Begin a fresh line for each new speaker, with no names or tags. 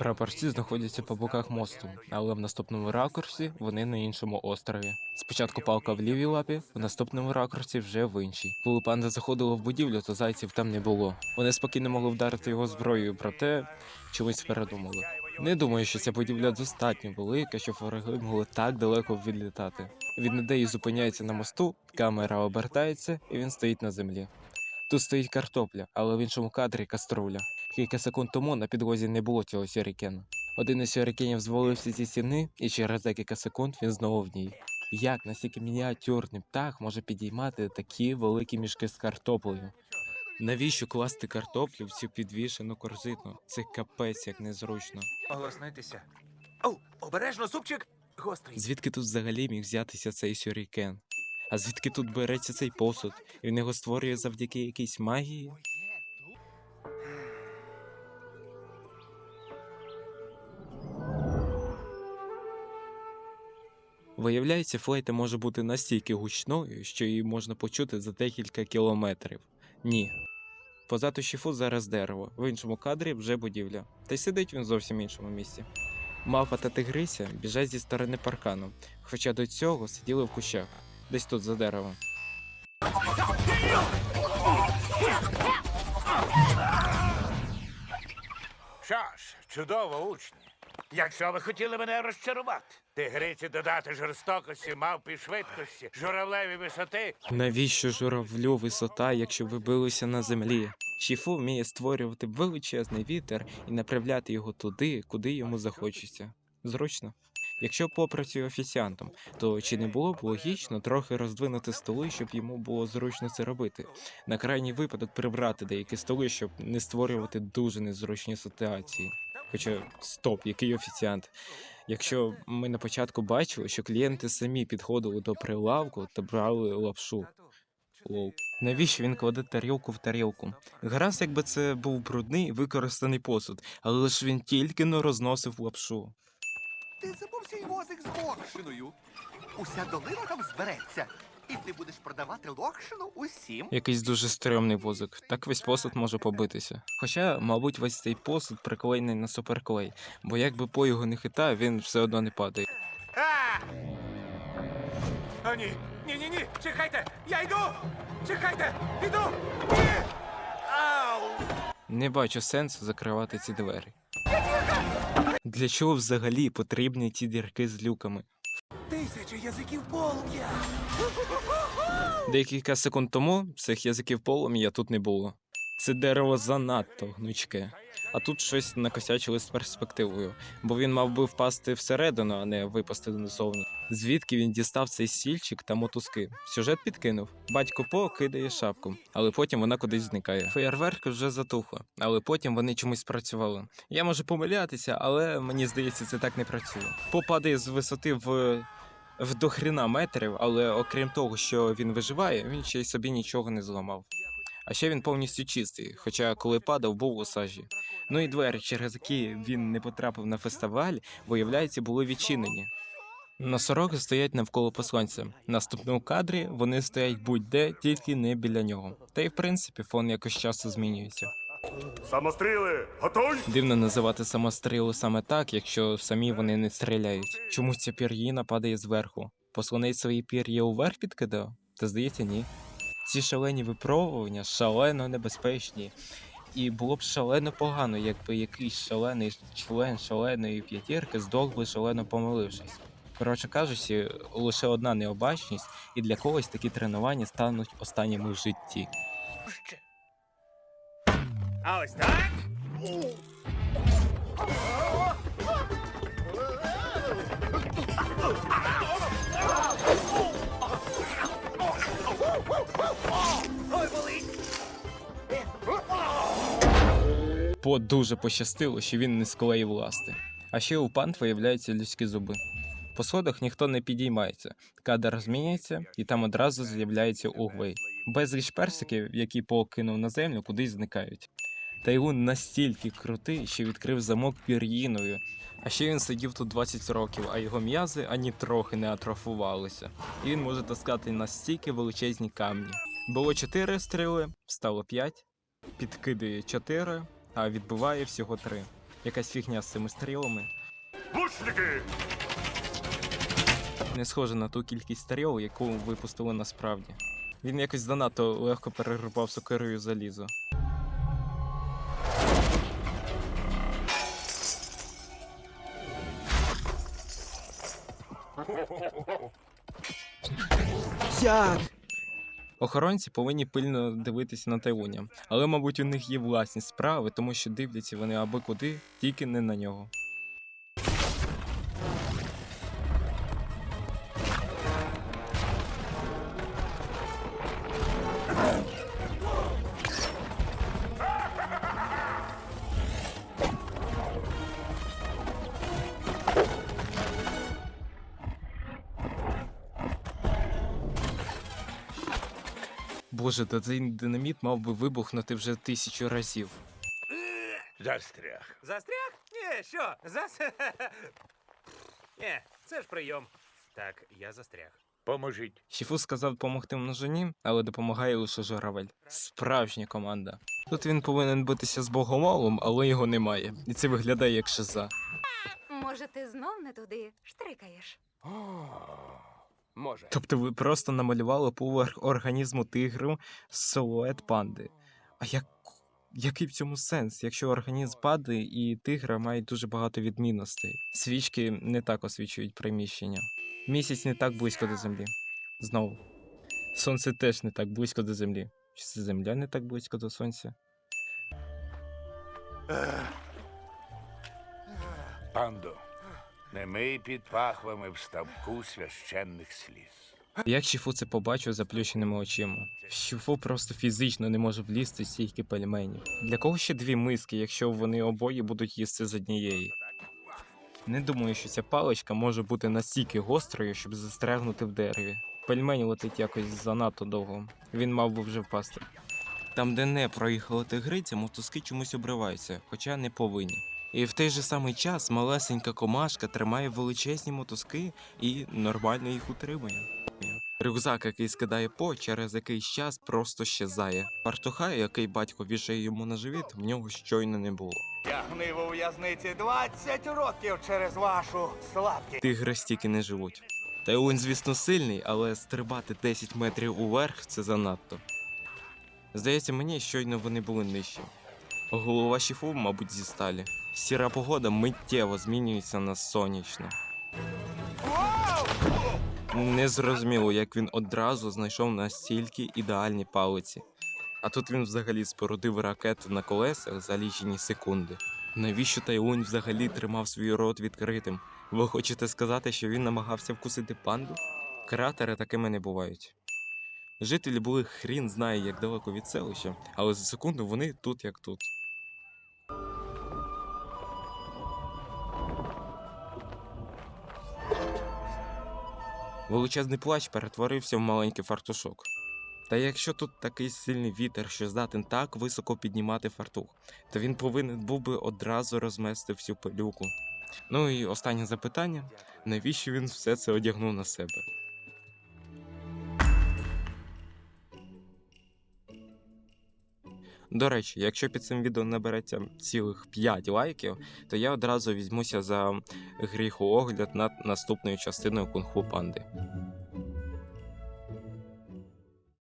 Прапорці знаходяться по боках мосту, але в наступному ракурсі вони на іншому острові. Спочатку палка в лівій лапі, в наступному ракурсі вже в іншій. Коли панда заходила в будівлю, то зайців там не було. Вони спокійно могли вдарити його зброєю, проте чомусь передумали. Не думаю, що ця будівля достатньо велика, щоб вороги могли так далеко відлітати. Він іде і зупиняється на мосту, камера обертається, і він стоїть на землі. Тут стоїть картопля, але в іншому кадрі каструля. Кілька секунд тому на підлозі не було цього сюрікену. Один із сюрікенів звалився зі стіни, і через декілька секунд він знову в ній. Як настільки мініатюрний птах може підіймати такі великі мішки з картоплею? Навіщо класти картоплю в цю підвішену корзину? Це капець як незручно.
Оголоснитися. Оу, обережно, супчик! Гострий.
Звідки тут взагалі міг взятися цей сюрікен? А звідки тут береться цей посуд? Він його створює завдяки якійсь магії? Виявляється, флейта може бути настільки гучною, що її можна почути за декілька кілометрів. Ні. Позаду шіфу зараз дерево, в іншому кадрі вже будівля. Та й сидить він зовсім іншому місці. Мавпа та тигрися біжать зі сторони паркану, хоча до цього сиділи в кущах, десь тут за деревом.
Що ж, чудово, учні. Якщо ви хотіли мене розчарувати, тигриці додати жорстокості, мавпі швидкості, журавлеві висоти.
Навіщо журавлю висота, якщо ви билися на землі? Шіфу вміє створювати величезний вітер і направляти його туди, куди йому захочеться. Зручно. Якщо попрацює офіціантом, то чи не було б логічно трохи роздвинути столи, щоб йому було зручно це робити? На крайній випадок прибрати деякі столи, щоб не створювати дуже незручні ситуації. Хоча стоп, який офіціант? Якщо ми на початку бачили, що клієнти самі підходили до прилавку та брали лапшу. Лол. Навіщо він кладе тарілку в тарілку? Гаразд, якби це був брудний використаний посуд, але лише він тільки но розносив лапшу.
Ти забув свій возик з локшиною. Уся долина там збереться, і ти будеш продавати локшину усім.
Якийсь дуже стрьомний возик. Так весь посуд може побитися. Хоча, мабуть, весь цей посуд приклеєний на суперклей, бо якби по його не хитав, він все одно не падає.
А! Ні, ні, ні, ні, чекайте, я йду! Чекайте, іду! Ні! Ау!
Не бачу сенсу закривати ці двері. Для чого взагалі потрібні ті дірки з люками?
Язиків полум'я.
Декілька секунд тому цих язиків полум'я тут не було. Це дерево занадто гнучке. А тут щось накосячили з перспективою, бо він мав би впасти всередину, а не випасти назовні. Звідки він дістав цей сільчик та мотузки? Сюжет підкинув. Батько По кидає шапку, але потім вона кудись зникає. Феєрверк вже затухла, але потім вони чомусь працювали. Я можу помилятися, але мені здається, це так не працює. По падає з висоти в. В дохріна метрів, але окрім того, що він виживає, він ще й собі нічого не зламав. А ще він повністю чистий, хоча коли падав, був у сажі. Ну і двері, через які він не потрапив на фестиваль, виявляється, були відчинені. Носороги стоять навколо посланця. Наступному кадрі вони стоять будь-де, тільки не біля нього. Та й в принципі фон якось часто змінюється.
Самостріли, готові?
Дивно називати самостріли саме так, якщо самі вони не стріляють. Чомусь ця пір'їна падає зверху. Посланець свої пір'я уверх підкидав? Та здається, ні. Ці шалені випробування шалено небезпечні. І було б шалено погано, якби якийсь шалений член шаленої п'ятірки здох би шалено помилившись. Коротше кажучи, лише одна необачність, і для когось такі тренування стануть останніми в житті.
А ось так?
По дуже пощастило, що він не склеїв ласти. А ще у пант виявляються людські зуби. По сходах ніхто не підіймається, кадр змінюється, і там одразу з'являється угвей. Безліч персиків, які покинув на землю, кудись зникають. Тайгун настільки крутий, що відкрив замок пір'їною. А ще він сидів тут 20 років, а його м'язи ані трохи не атрофувалися. І він може таскати настільки величезні камні. Було 4 стріли, стало 5, підкидує 4, а відбиває всього 3. Якась фігня з цими стрілами.
Лучники!
Не схоже на ту кількість стріл, яку випустили насправді. Він якось занадто легко перегрупав сокирою залізо. Як? Охоронці повинні пильно дивитися на Тайвуня, але, мабуть, у них є власні справи, тому що дивляться вони аби куди, тільки не на нього. Боже, та цей динаміт мав би вибухнути вже тисячу разів.
Застряг.
Застряг? Ні, що? Зас... Ні, це ж прийом. Так, я застряг.
Поможіть.
Шіфу сказав допомогти множині, але допомагає лише журавель. Справжня команда. Тут він повинен битися з богомолом, але його немає. І це виглядає як шиза.
Може, ти знов не туди штрикаєш?
Може.
Тобто ви просто намалювали поверх організму тигру силует панди. А як. Який в цьому сенс, якщо організм падає і тигра мають дуже багато відмінностей? Свічки не так освічують приміщення. Місяць не так близько до землі. Знову. Сонце теж не так близько до землі. Чи це земля не так близько до сонця?
Пандо, не мий під пахвами в ставку священних сліз.
Як Шіфу це побачив заплющеними очима? Шіфу просто фізично не може влізти стільки пельменів. Для кого ще дві миски, якщо вони обоє будуть їсти з однієї? Не думаю, що ця паличка може бути настільки гострою, щоб застрягнути в дереві. Пельмень летить якось занадто довго. Він мав би вже впасти. Там, де не проїхала тигриця, мотузки чомусь обриваються, хоча не повинні. І в той же самий час малесенька комашка тримає величезні мотузки і нормально їх утримує. Рюкзак, який скидає по, через якийсь час просто щезає. Фартуха, який батько вішає йому на живіт, в нього щойно не було.
Тягни у в'язниці 20 років через вашу слабкість.
Тигри стільки не живуть. Тайун, звісно, сильний, але стрибати 10 метрів уверх це занадто. Здається, мені щойно вони були нижчі. Голова шіфу, мабуть, зі сталі. Сіра погода миттєво змінюється на сонячну. Незрозуміло, як він одразу знайшов настільки ідеальні палиці. А тут він взагалі спорудив ракету на колесах за лічені секунди. Навіщо Тайунь взагалі тримав свій рот відкритим? Ви хочете сказати, що він намагався вкусити панду? Кратери такими не бувають. Жителі були хрін знає як далеко від селища, але за секунду вони тут як тут. Величезний плащ перетворився в маленький фартушок. Та якщо тут такий сильний вітер, що здатен так високо піднімати фартух, то він повинен був би одразу розмести всю пилюку. Ну і останнє запитання: навіщо він все це одягнув на себе? До речі, якщо під цим відео набереться цілих 5 лайків, то я одразу візьмуся за гріхоогляд над наступною частиною кунг-фу панди.